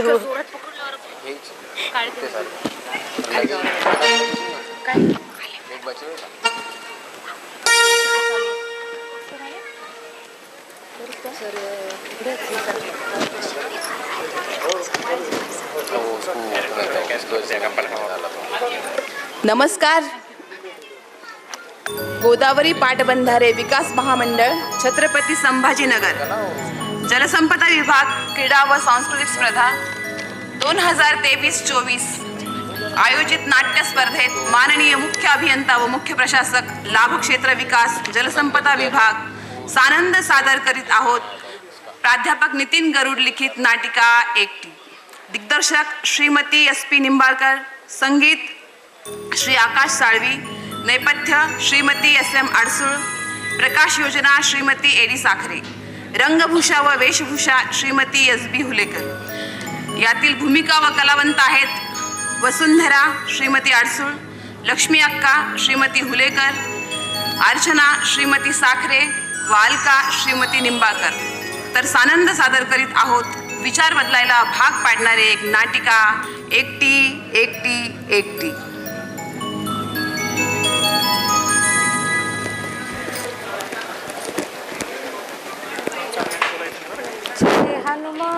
हो, पकडलं। नमस्कार. गोदावरी पाटबंधारे विकास महामंडळ छत्रपती संभाजीनगर. जलसंपदा विभाग क्रीडा व सांस्कृतिक स्पर्धा दोन हजार तेवीस चोवीस. आयोजित नाट्य स्पर्धेत माननीय मुख्य अभियंता व मुख्य प्रशासक लाभक्षेत्र विकास जलसंपदा विभाग सानंद सादर करीत आहोत. प्राध्यापक नितीन गरुड लिखित नाटिका एकटी. दिग्दर्शक श्रीमती एस पी निंबाळकर संगीत श्री आकाश साळवी नेपथ्य श्रीमती एस एम अडसूळ प्रकाश योजना श्रीमती एडी साखरे. रंगभूषा व वेशभूषा श्रीमती एस बी हुलेकर. यातील भूमिका व कलावंत आहेत वसुंधरा श्रीमती अडसूळ लक्ष्मी अक्का श्रीमती हुलेकर अर्चना श्रीमती साखरे वालका श्रीमती निंबाळकर. तर सानंद सादर करीत आहोत विचार बदलायला भाग पाडणारे एक नाटिका एकटी एकटी एकटी.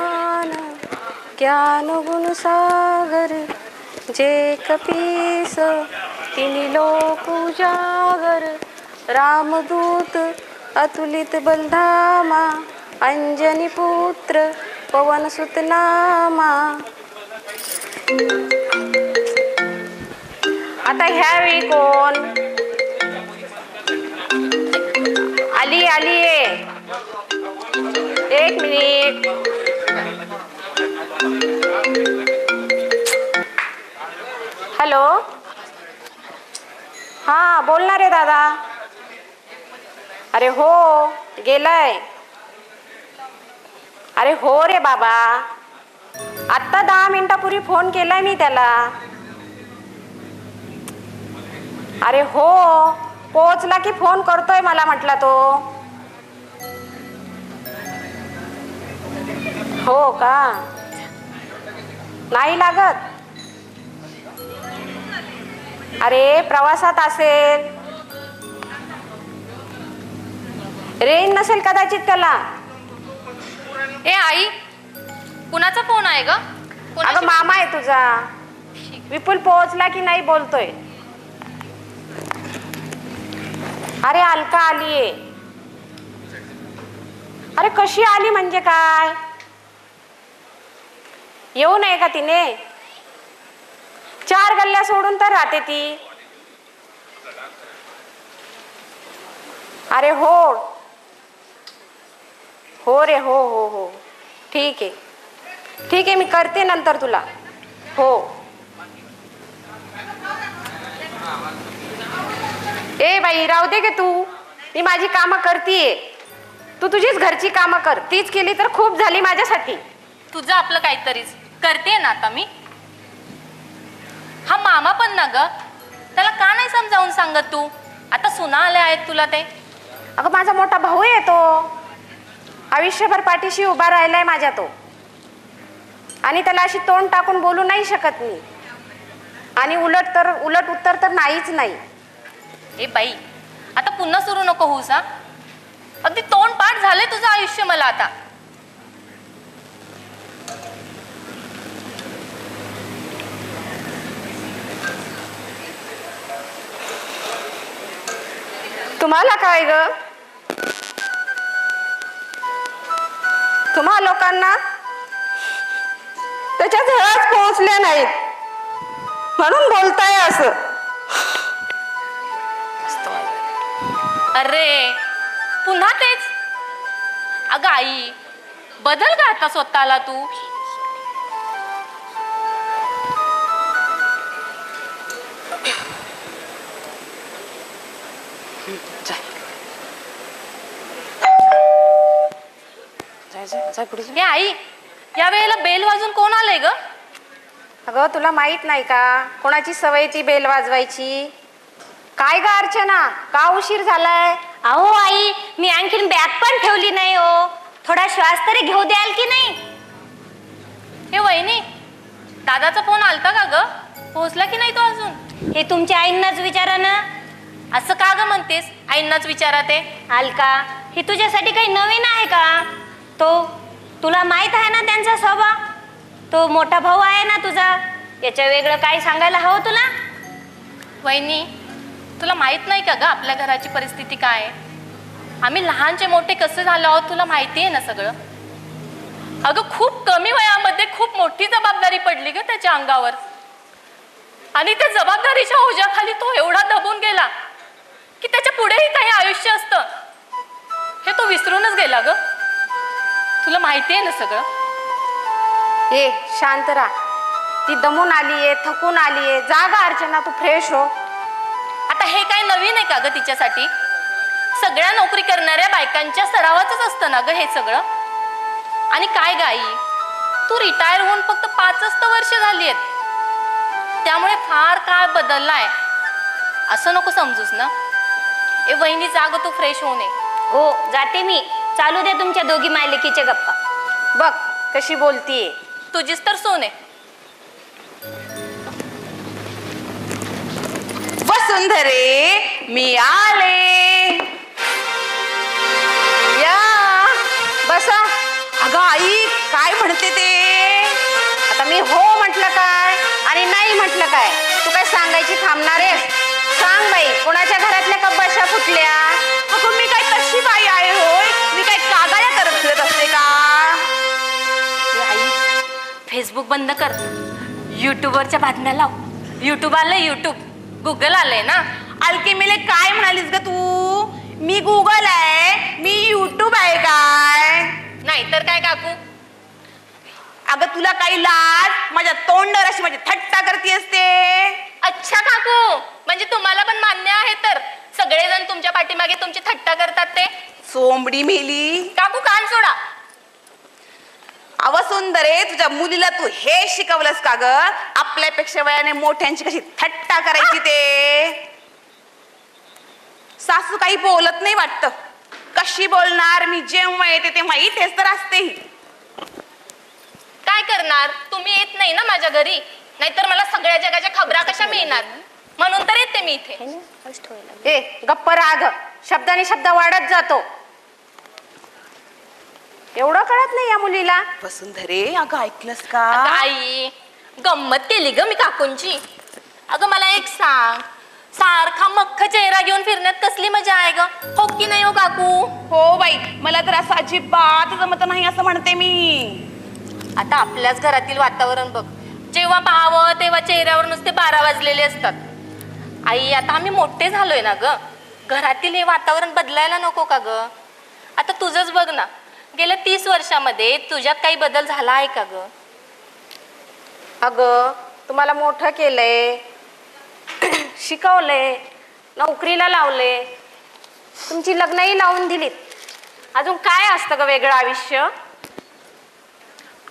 हनुमान ज्ञान गुण सागर जे कपीस तिनी लोक उजागर. रामदूत अतुलित बलधामा अंजनी पुत्र पवन सुतनामा. आता ह्यावेळी कोण? आली आली एक मिनिट. हॅलो. हा बोलणार आहे दादा. अरे हो गेलाय. अरे हो रे बाबा. आत्ता दहा मिनिटापूर्वी फोन केलाय मी त्याला. अरे हो पोचला की फोन करतोय मला म्हटला तो. हो का? नाही लागत? अरे प्रवासात असेल. रेंज नसेल कदाचित त्याला. ए आई कुणाचा फोन आहे ग? अगं मामा आहे तुझा. विपुल पोहोचला की नाही बोलतोय. अरे अलका आलीये. अरे कशी आली म्हणजे काय? येऊ नये का तिने? चार गल्ल्या सोडून तर राहते ती. अरे हो. हो रे हो हो हो. ठीक आहे. ठीक आहे मी करते नंतर तुला. हो. ए बाई राहू दे गे तू. मी माझी कामं करतीये. तू तुझीच घरची कामं कर. तीच केली तर खूप झाली माझ्यासाठी. तुझं आपलं काहीतरीच. करते ना आता मी? हा मामा पण ना ग. त्याला का नाही समजावून सांगत तू? आता सुना आल्या आहेत तुला ते. अगं माझा मोठा भाऊ आहे तो. आयुष्यभर पाठीशी उभा राहिलाय माझ्या तो. आणि त्याला अशी तोंड टाकून बोलू नाही शकत मी. आणि उलट तर उलट उत्तर तर नाहीच नाही. ए बाई आता पुन्हा सुरू नको होऊस हा? अगदी तोंड पाठ झालंय तुझं आयुष्य मला आता. तुम्हाला काय ग? तुम्हा लोकांना त्याच्या झळाच पोहोचल्या नाहीत. म्हणून बोलताय असं. अरे पुन्हा तेच? अगं आई बदल का आता स्वतःला तू? आई या वेळेला बेल वाजून कोण आलंय ग? अगं तुला माहीत नाही का? कोणाची सवय ती बेल वाजवायची? काय ग अर्चना? का उशीर झालाय? अहो आई मी आणखीन बॅग पण ठेवली नाही हो. थोडा श्वास तरी घेऊ द्याल की नाही? हे वहिनी दादाचा फोन आलता का ग? पोहोचला की नाही तो अजून? हे तुमच्या आईंनाच विचारा ना. असं का ग म्हणतेस? आईंनाच विचारा ते. अलका हे तुझ्यासाठी काही नवीन आहे का? तो तुला माहीत आहे ना त्यांचा स्वभाव? तो मोठा भाऊ आहे ना तुझा? याच्या वेगळं काय सांगायला हवं तुला? वहिनी तुला माहीत नाही का ग आपल्या घराची परिस्थिती काय आहे? आम्ही लहानचे मोठे कसे झालो आहोत तुला माहिती आहे ना सगळं? अगं खूप कमी वयामध्ये खूप मोठी जबाबदारी पडली ग त्याच्या अंगावर. आणि त्या जबाबदारीच्या ओझ्याखाली तो एवढा दबून गेला की त्याच्या पुढेही काही आयुष्य असतं. हे तो विसरूनच गेला ग. तुला माहिती आहे ना सगळं? ए शांत राहा. ती दमून आलीये थकून आलीये जागा अर्चना तू फ्रेश हो. आता हे काय नवीन आहे का ग तिच्यासाठी? सगळ्या नोकरी करणाऱ्या बायकांच्या सरावाचंच असतं ना ग हे सगळं? आणि काय गाई तू रिटायर होऊन फक्त पाचच तर वर्ष झाली आहेत. त्यामुळे फार काळ बदललाय. असं नको समजूस ना. ए वहिनी जाग तू फ्रेश होऊ नये हो जाते मी. चालू दे तुमच्या दोघी मायलेकीच्या गप्पा. बघ कशी बोलतीये. तुझीच तर सोने वसुंधरे मी आले. या बसा. अगं आई काय म्हणते ते? आता मी हो म्हटलं काय आणि नाही म्हटलं काय? तू काय सांगायची थांबणार आहेस? सांग बाई कोणाच्या घरातल्या कब्बाशा फुटल्या? अगं मी काय तशी बाई आहे होय? मी काय कागाळ्या करत फिरत असते का? ए आई फेसबुक बंद कर. युट्यूबवरच्या बातम्या लाव. युट्यूब आलं युट्यूब गुगल आलंय ना? अलके मिले काय म्हणालीस ग तू? मी गुगल आहे. मी युट्यूब आहे काय? नाही तर काय काकू? अगं तुला काही लाज? माझ्या तोंडावर अशी माझी थट्टा करती असते अच्छा काकू म्हणजे तुम्हाला पण मान्य आहे तर. सगळेजण तुमच्या पाठीमागे तुमची थट्टा करतात ते. सोंबडी मेली. काकू कान सोडा. अव सुंदरे तुझ्या मुलीला तू हे शिकवलंस का ग? आपल्यापेक्षा वयाने मोठ्यांची कशी थट्टा करायची ते? सासू काही बोलत नाही वाटत. कशी बोलणार? मी जेव्हा येते तेव्हा इथेच तर असते. काय करणार? तुम्ही येत नाही ना माझ्या घरी? नाहीतर मला सगळ्या जगाच्या खबरा कशा मिळणार? म्हणून तर येते मी इथे. ए गप्प राग. शब्दाने शब्द वाढत जातो. एवढं कळत नाही या मुलीला? वसुंधरे अगं ऐकलंस अगं का आई गंमत केली ग मी काकूंची. अगं मला एक सांग. सारखा मख्ख चेहरा घेऊन फिरण्यात कसली मजा आहे ग? हो की नाही हो काकू? हो बाई मला तर असं अजिबात जमत नाही असं म्हणते मी. आता आपल्याच घरातील वातावरण बघ. जेव्हा पाहावं तेव्हा चेहऱ्यावर नुसते बारा वाजलेले असतात. आई आता आम्ही मोठे झालोय ना ग. घरातील हे वातावरण बदलायला नको का ग? आता तुझंच बघ ना. गेल्या तीस वर्षामध्ये तुझ्यात काही बदल झाला आहे का ग? अगं तुम्हाला मोठं केलंय. शिकवलंय. नोकरीला लावले तुमची लग्नही लावून दिलीत. अजून काय असतं ग वेगळं आयुष्य?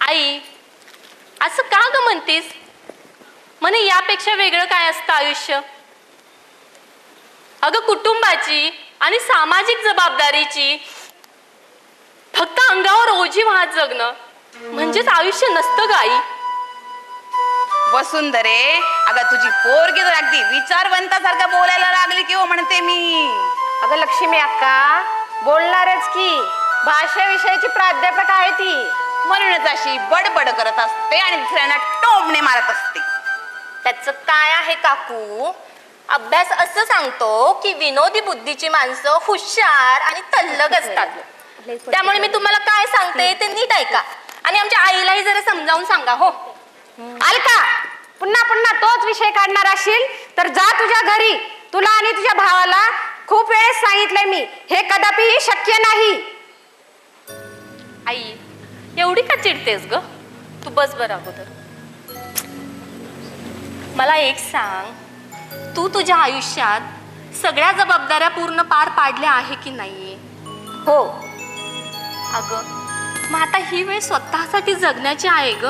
आई असं का ग म्हणतीस? म्हणे यापेक्षा वेगळं काय असतं आयुष्य? अगं कुटुंबाची आणि सामाजिक जबाबदारीची फक्त अंगावर ओझी वाहत जगणं म्हणजेच आयुष्य नसतं ग आई. वसुंधरे अगं तुझी पोरगी तर अगदी विचारवंतासारखं बोलायला लागली की हो म्हणते मी. अगं लक्ष्मी अक्का बोलणारच की. भाषेविषयीची प्राध्यापक आहे ती. म्हणूनच अशी बडबड करत असते आणि दुसऱ्यांना टोमणे मारत असते. त्याचं काय आहे काकू? अभ्यास असं सांगतो की विनोदी बुद्धीची माणसं हुशार आणि तल्लक असतात. त्यामुळे मी तुम्हाला काय सांगते ते नीट ऐका. आणि आमच्या आईलाही जरा समजावून सांगा हो. अलका पुन्हा पुन्हा तोच विषय काढणार असशील तर जा तुझ्या घरी. तुला आणि तुझ्या भावाला खूप वेळेस सांगितलंय मी. हे कदापिही शक्य नाही. आई एवढी का चिडतेस ग? तू बस बरं अगोदर. मला एक सांग तू तुझ्या आयुष्यात सगळ्या जबाबदाऱ्या पूर्ण पार पाडल्या आहे की नाही हो. अगं मग आता ही वेळ स्वतःसाठी जगण्याची आहे ग.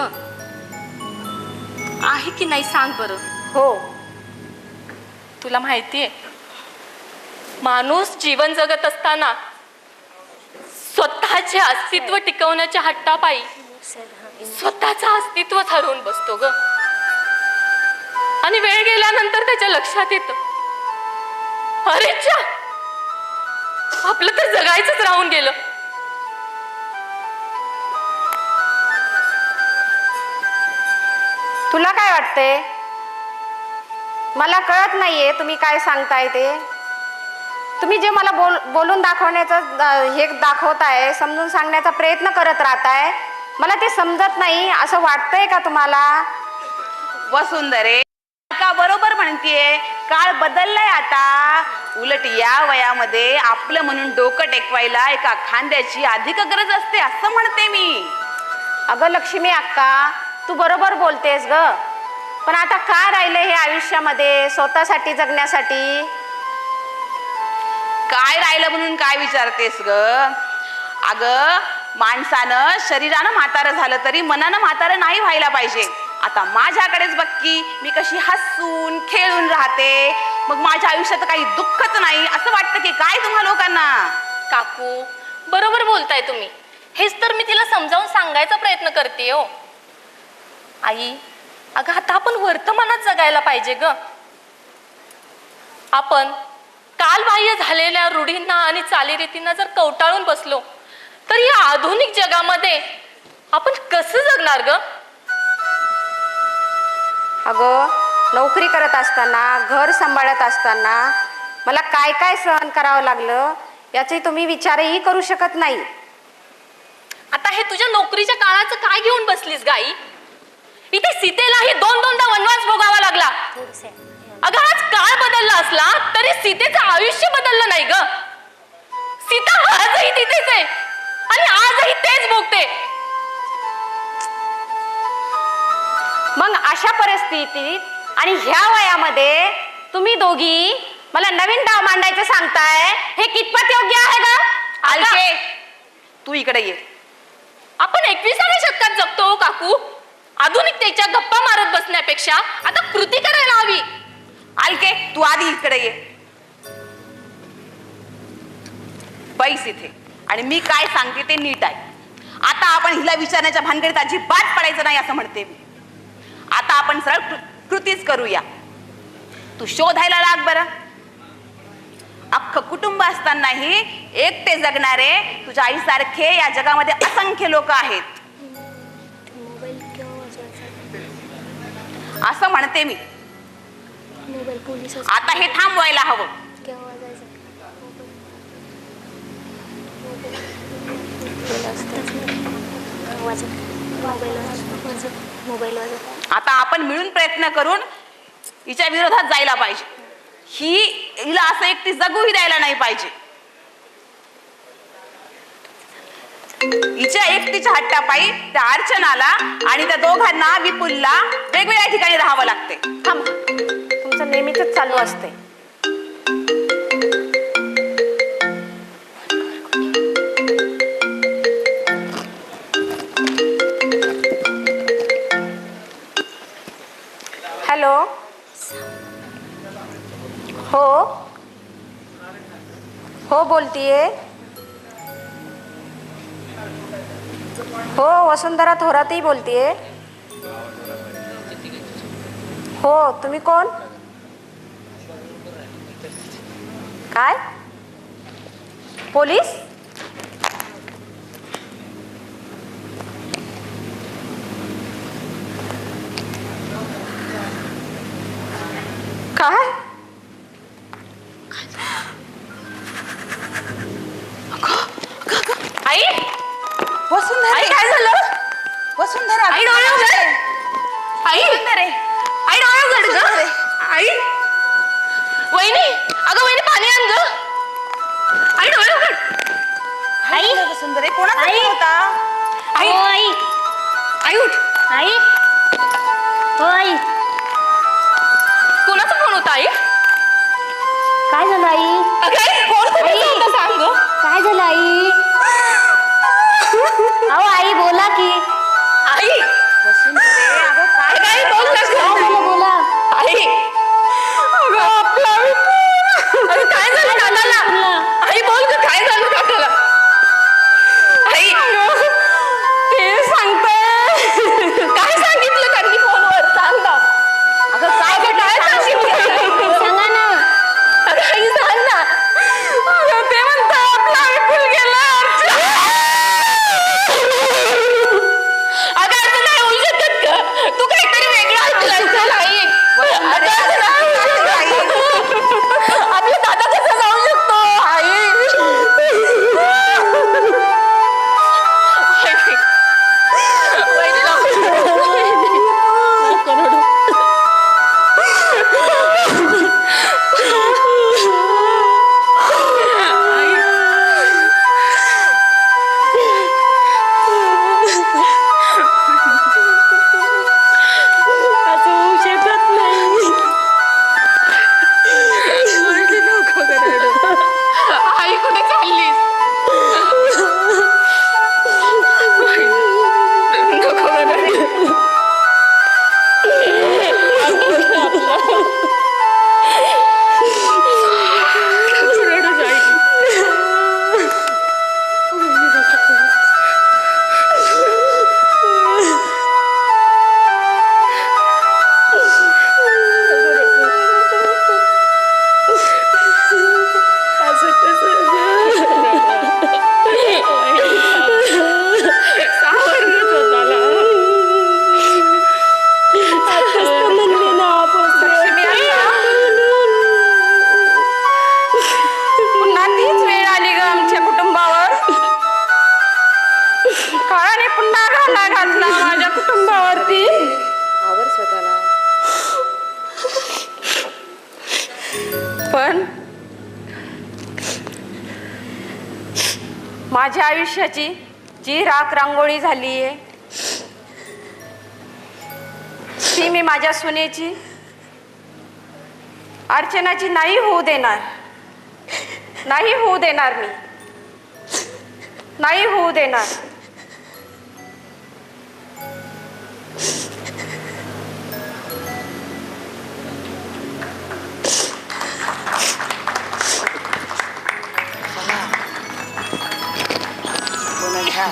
आहे की नाही सांग बरं. हो. तुला माहितीये माणूस जीवन जगत असताना स्वतःचे अस्तित्व टिकवण्याच्या हट्टापायी स्वतःचं अस्तित्वच हरवून बसतो ग. आणि वेळ गेल्यानंतर त्याच्या लक्षात येतं. अरे आपलं तर जगायचंच राहून गेलं. तुला काय वाटते मला कळत नाहीये तुम्ही काय सांगताय ते. तुम्ही जे मला बोल बोलून दाखवण्याचं हे दाखवताय समजून सांगण्याचा प्रयत्न करत राहताय मला ते समजत नाही. असं वाटतंय का तुम्हाला? वसुंधरे का बरोबर म्हणतीये? काळ बदललाय आता. उलट या वयामध्ये आपलं म्हणून डोकं टेकवायला एका खांद्याची अधिक गरज असते असं म्हणते मी. अगं लक्ष्मी अक्का तू बरोबर बोलतेस ग. पण आता काय राहिलं हे आयुष्यामध्ये? स्वतःसाठी जगण्यासाठी? काय राहिलं म्हणून काय विचारतेस ग? अग माणसानं शरीरानं म्हातारं झालं तरी मनानं म्हातारं नाही व्हायला पाहिजे. आता माझ्याकडेच बघ की मी कशी हसून खेळून राहते. मग माझ्या आयुष्यात काही दुःखच नाही. असं वाटतं की काय तुम्हा लोकांना? काकू बरोबर बोलताय तुम्ही. हेच तर मी तिला समजावून सांगायचा प्रयत्न करते हो. आई अगं आता आपण वर्तमानात जगायला पाहिजे ग. आपण कालबाह्य झालेल्या रूढींना आणि चालीरीतींना जर कवटाळून बसलो तर या आधुनिक जगामध्ये आपण कसं जगणार ग? अगं नोकरी करत असताना घर सांभाळत असताना मला काय काय सहन करावं लागलं याचे तुम्ही विचारही करू शकत नाही. आता हे तुझ्या नोकरीच्या काळाचं काय घेऊन बसलीस गाई? इथे सीतेलाही दोन दोनदा वनवास भोगावा लागला. अगं आज काळ बदलला असला तरी सीतेचं आयुष्य बदललं नाही ग. सीता आजही तिथेच आहे. आणि आजही तेच भोगते. मग अशा परिस्थितीत आणि ह्या वयामध्ये तुम्ही दोघी मला नवीन डाव मांडायचं सांगताय हे कितपत योग्य आहे का अलके तू इकडे ये. आपण एकविसाव्या शतकात जगतो हो काकू. आधुनिकतेच्या गप्पा मारत बसण्यापेक्षा आता कृती करायला हवी. आलके तू आधी इकडे ये. बैस इथे आणि मी काय सांगते ते नीट आहे आता आपण हिला विचारण्याच्या भानगडीत अजिबात पडायचं नाही असं म्हणते मी. आता आपण सरळ कृ- कृतीच करूया. तू शोधायला लाग बरं. अख्खं कुटुंब असतानाही एकटे जगणारे तुझ्या आईसारखे या जगामध्ये असंख्य लोक आहेत. असं म्हणते मी. मोबाईल पोलीस आता हे थांबवायला हवं. केव्हा मोबाईल आता आपण मिळून प्रयत्न करून हिच्या विरोधात जायला पाहिजे. ही हिला असं एकटी जगूही द्यायला नाही पाहिजे. हिच्या एकटीच्या हट्टापायी त्या अर्चनाला आणि त्या दोघांना विपुलला वेगवेगळ्या ठिकाणी राहावं लागते. चालू असते. हॅलो. हो. हो बोलतीये. हो वसुंधरा थोरातही बोलतीये. हो तुम्ही कोण? काय पोलीस काळाने पुन्हा घाला घातला माझ्या कुटुंबावरती. आवर स्वतःला. पण माझ्या आयुष्याची जी राख रांगोळी झाली आहे ती मी माझ्या सुनेची अर्चनाची नाही होऊ देणार. नाही होऊ देणार मी. नाही होऊ देणार.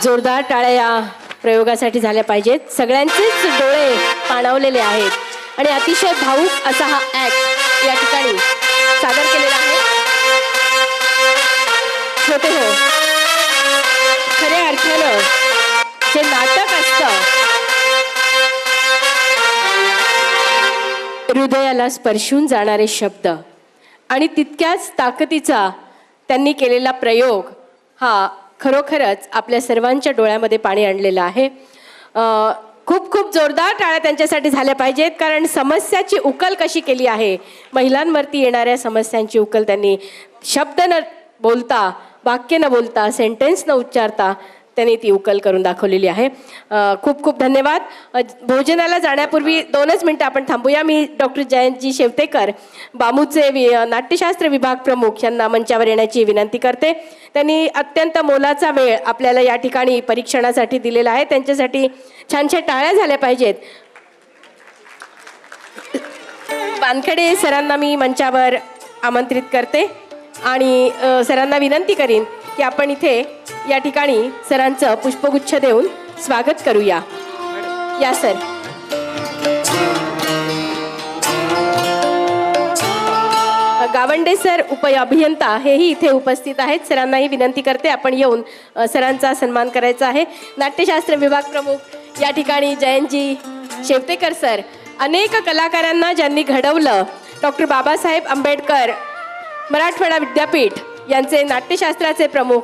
जोरदार टाळ्या या प्रयोगासाठी झाल्या पाहिजेत. सगळ्यांचेच डोळे पाणावलेले आहेत. आणि अतिशय भाऊक असा हा ऍक्ट या ठिकाणी सादर केलेला आहे. छोटे हो. खऱ्या अर्थानं जे नाटक असतं हृदयाला स्पर्शून जाणारे शब्द आणि तितक्याच ताकदीचा त्यांनी केलेला प्रयोग हा खरोखरच आपल्या सर्वांच्या डोळ्यामध्ये पाणी आणलेलं आहे. खूप खूप जोरदार टाळ्या त्यांच्यासाठी झाल्या पाहिजेत कारण समस्याची उकल कशी केली आहे महिलांवरती येणाऱ्या समस्यांची उकल त्यांनी शब्द न बोलता वाक्य न बोलता सेंटेन्स न उच्चारता त्यांनी ती उकल करून दाखवलेली आहे. खूप खूप धन्यवाद. भोजनाला जाण्यापूर्वी दोनच मिनटं आपण थांबूया. मी डॉक्टर जयंतजी शेवतेकर बामूचे वि नाट्यशास्त्र विभाग प्रमुख यांना मंचावर येण्याची विनंती करते. त्यांनी अत्यंत मोलाचा वेळ आपल्याला या ठिकाणी परीक्षणासाठी दिलेला आहे. त्यांच्यासाठी छानशा टाळ्या झाल्या पाहिजेत. वानखेडे सरांना मी मंचावर आमंत्रित करते आणि सरांना विनंती करीन की आपण इथे या ठिकाणी सरांचं पुष्पगुच्छ देऊन स्वागत करूया. या सर. गावंडे सर उप अभियंता हेही इथे उपस्थित आहेत. सरांनाही विनंती करते आपण येऊन सरांचा सन्मान करायचा आहे. नाट्यशास्त्र विभाग प्रमुख या ठिकाणी जयंतजी शेवतेकर सर अनेक कलाकारांना ज्यांनी घडवलं. डॉक्टर बाबासाहेब आंबेडकर मराठवाडा विद्यापीठ यांचे नाट्यशास्त्राचे प्रमुख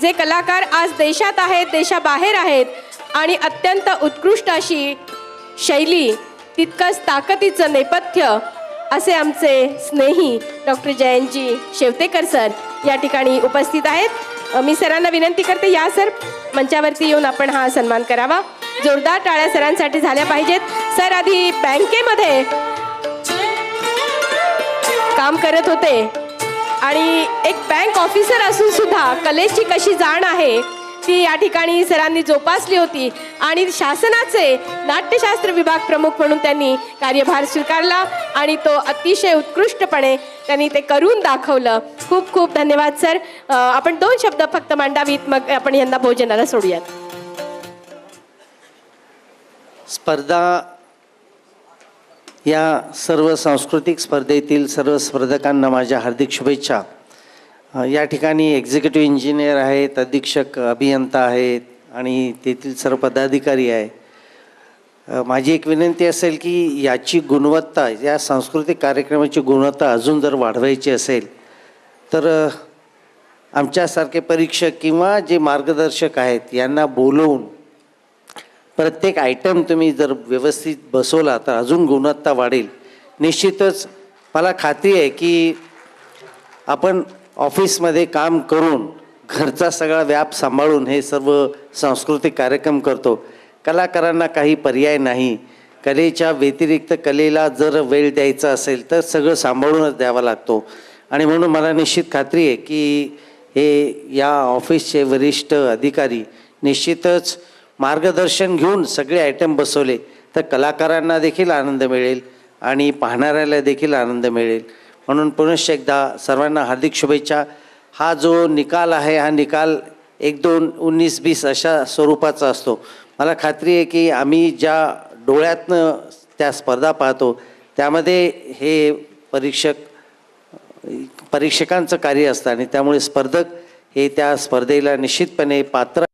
जे कलाकार आज देशात आहेत देशाबाहेर आहेत आणि अत्यंत उत्कृष्ट अशी शैली तितकंच ताकदीचं नेपथ्य असे आमचे स्नेही डॉक्टर जयंतजी शेवतेकर सर या ठिकाणी उपस्थित आहेत. मी सरांना विनंती करते या सर मंचावरती येऊन आपण हा सन्मान करावा. जोरदार टाळ्या सरांसाठी झाल्या पाहिजेत. सर आधी बँकेमध्ये काम करत होते. आणि एक बँक ऑफिसर असून सुद्धा कलेची कशी जाण आहे ती या ठिकाणी सरांनी जोपासली होती. आणि शासनाचे नाट्यशास्त्र विभाग प्रमुख म्हणून त्यांनी कार्यभार स्वीकारला आणि तो अतिशय उत्कृष्टपणे त्यांनी ते करून दाखवलं. खूप खूप धन्यवाद सर. आपण दोन शब्द फक्त मांडावीत मग आपण यांना भोजनाला सोडूयात. स्पर्धा या सर्व सांस्कृतिक स्पर्धेतील सर्व स्पर्धकांना माझ्या हार्दिक शुभेच्छा. या ठिकाणी एक्झिक्युटिव्ह इंजिनियर आहेत अधीक्षक अभियंता आहेत आणि तेथील सर्व पदाधिकारी आहे. माझी एक विनंती असेल की याची गुणवत्ता या सांस्कृतिक कार्यक्रमाची गुणवत्ता अजून जर वाढवायची असेल तर आमच्यासारखे परीक्षक किंवा जे मार्गदर्शक आहेत यांना बोलवून प्रत्येक आयटम तुम्ही जर व्यवस्थित बसवला तर अजून गुणवत्ता वाढेल. निश्चितच मला खात्री आहे की आपण ऑफिसमध्ये काम करून घरचा सगळा व्याप सांभाळून हे सर्व सांस्कृतिक कार्यक्रम करतो. कलाकारांना काही पर्याय नाही. कलेच्या व्यतिरिक्त कलेला जर वेळ द्यायचा असेल तर सगळं सांभाळूनच द्यावा लागतो. आणि म्हणून मला निश्चित खात्री आहे की हे या ऑफिसचे वरिष्ठ अधिकारी निश्चितच मार्गदर्शन घेऊन सगळे आयटम बसवले तर कलाकारांना देखील आनंद मिळेल आणि पाहणाऱ्याला देखील आनंद मिळेल. म्हणून पुनश्च एकदा सर्वांना हार्दिक शुभेच्छा. हा जो निकाल आहे हा निकाल एक दोन उन्नीस बीस अशा स्वरूपाचा असतो. मला खात्री आहे की आम्ही ज्या डोळ्यातनं त्या स्पर्धा पाहतो त्यामध्ये हे परीक्षक परीक्षकांचं कार्य असतं आणि त्यामुळे स्पर्धक हे त्या स्पर्धेला निश्चितपणे पात्र